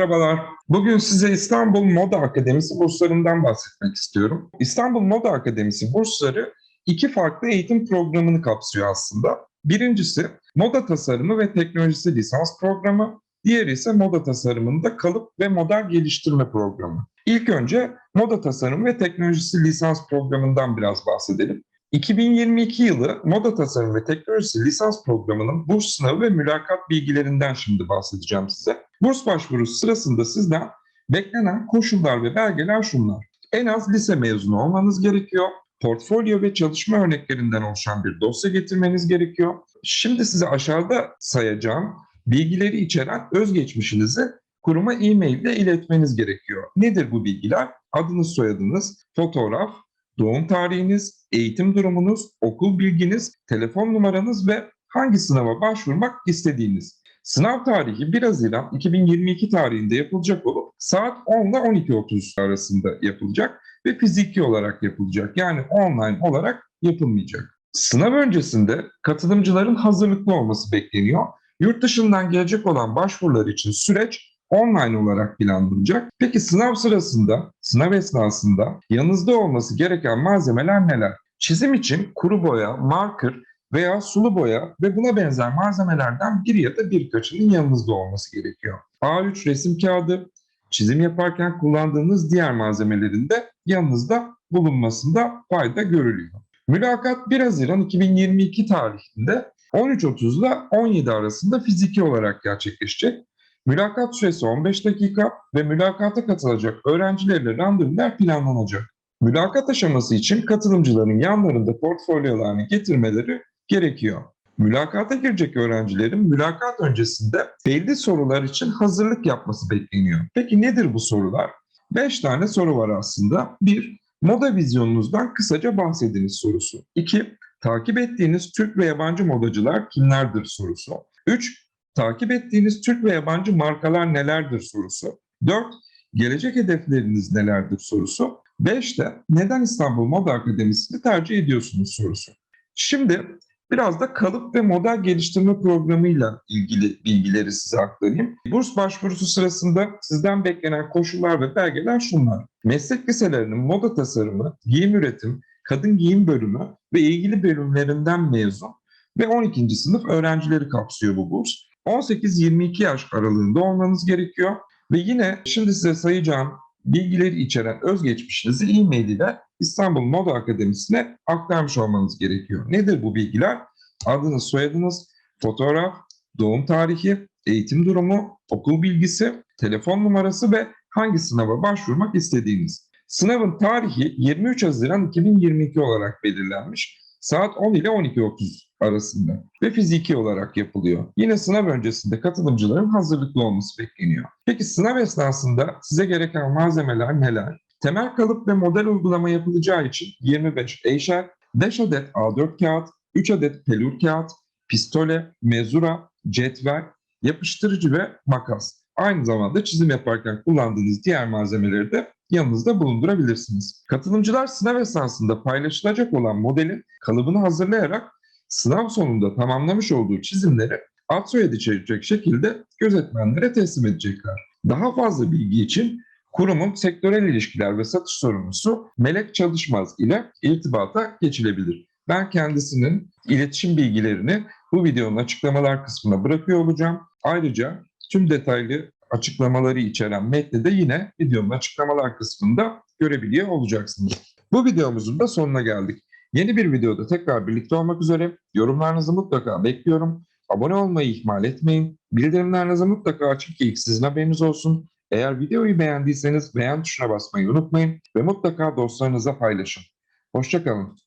Merhabalar. Bugün size İstanbul Moda Akademisi burslarından bahsetmek istiyorum. İstanbul Moda Akademisi bursları iki farklı eğitim programını kapsıyor aslında. Birincisi moda tasarımı ve teknolojisi lisans programı, diğeri ise moda tasarımında kalıp ve model geliştirme programı. İlk önce moda tasarımı ve teknolojisi lisans programından biraz bahsedelim. 2022 yılı Moda Tasarım ve Teknolojisi lisans programının burs sınavı ve mülakat bilgilerinden şimdi bahsedeceğim size. Burs başvurusu sırasında sizden beklenen koşullar ve belgeler şunlar. En az lise mezunu olmanız gerekiyor. Portfolyo ve çalışma örneklerinden oluşan bir dosya getirmeniz gerekiyor. Şimdi size aşağıda sayacağım bilgileri içeren özgeçmişinizi kuruma e-mail ile iletmeniz gerekiyor. Nedir bu bilgiler? Adınız, soyadınız, fotoğraf, doğum tarihiniz, eğitim durumunuz, okul bilginiz, telefon numaranız ve hangi sınava başvurmak istediğiniz. Sınav tarihi 1 Haziran 2022 tarihinde yapılacak olup saat 10 ile 12.30 arasında yapılacak ve fiziki olarak yapılacak. Yani online olarak yapılmayacak. Sınav öncesinde katılımcıların hazırlıklı olması bekleniyor. Yurt dışından gelecek olan başvurular için süreç online olarak planlanacak. Peki sınav sırasında, sınav esnasında yanınızda olması gereken malzemeler neler? Çizim için kuru boya, marker veya sulu boya ve buna benzer malzemelerden bir ya da birkaçının yanınızda olması gerekiyor. A3 resim kağıdı, çizim yaparken kullandığınız diğer malzemelerin de yanınızda bulunmasında fayda görülüyor. Mülakat 1 Haziran 2022 tarihinde 13.30 ile 17 arasında fiziki olarak gerçekleşecek. Mülakat süresi 15 dakika ve mülakata katılacak öğrencilerle randevular planlanacak. Mülakat aşaması için katılımcıların yanlarında portfolyolarını getirmeleri gerekiyor. Mülakata girecek öğrencilerin mülakat öncesinde belli sorular için hazırlık yapması bekleniyor. Peki nedir bu sorular? 5 tane soru var aslında. 1. Moda vizyonunuzdan kısaca bahsediniz sorusu. 2. Takip ettiğiniz Türk ve yabancı modacılar kimlerdir sorusu. 3. Takip ettiğiniz Türk ve yabancı markalar nelerdir sorusu. 4. Gelecek hedefleriniz nelerdir sorusu. 5 de neden İstanbul Moda Akademisi'ni tercih ediyorsunuz sorusu. Şimdi biraz da kalıp ve model geliştirme programıyla ilgili bilgileri size aktarayım. Burs başvurusu sırasında sizden beklenen koşullar ve belgeler şunlar. Meslek liselerinin moda tasarımı, giyim üretim, kadın giyim bölümü ve ilgili bölümlerinden mezun ve 12. sınıf öğrencileri kapsıyor bu burs. 18-22 yaş aralığında olmanız gerekiyor. Ve yine şimdi size sayacağım bilgileri içeren özgeçmişinizi e-mail ile İstanbul Moda Akademisi'ne aktarmış olmanız gerekiyor. Nedir bu bilgiler? Adınız, soyadınız, fotoğraf, doğum tarihi, eğitim durumu, okul bilgisi, telefon numarası ve hangi sınava başvurmak istediğiniz. Sınavın tarihi 23 Haziran 2022 olarak belirlenmiş. Saat 10 ile 12.30 arasında ve fiziki olarak yapılıyor. Yine sınav öncesinde katılımcıların hazırlıklı olması bekleniyor. Peki sınav esnasında size gereken malzemeler neler? Temel kalıp ve model uygulama yapılacağı için 25 eşer, 5 adet A4 kağıt, 3 adet pelur kağıt, pistole, mezura, cetvel, yapıştırıcı ve makas. Aynı zamanda çizim yaparken kullandığınız diğer malzemeleri de yanınızda bulundurabilirsiniz. Katılımcılar sınav esnasında paylaşılacak olan modelin kalıbını hazırlayarak sınav sonunda tamamlamış olduğu çizimleri ad soyad içerecek şekilde gözetmenlere teslim edecekler. Daha fazla bilgi için kurumun sektörel ilişkiler ve satış sorumlusu Melek Çalışmaz ile irtibata geçilebilir. Ben kendisinin iletişim bilgilerini bu videonun açıklamalar kısmına bırakıyor olacağım. Ayrıca tüm detaylı açıklamaları içeren metni de yine videonun açıklamalar kısmında görebiliyor olacaksınız. Bu videomuzun da sonuna geldik. Yeni bir videoda tekrar birlikte olmak üzere. Yorumlarınızı mutlaka bekliyorum. Abone olmayı ihmal etmeyin. Bildirimlerinizi mutlaka açın ki ilk sizin haberiniz olsun. Eğer videoyu beğendiyseniz beğen tuşuna basmayı unutmayın ve mutlaka dostlarınıza paylaşın. Hoşçakalın.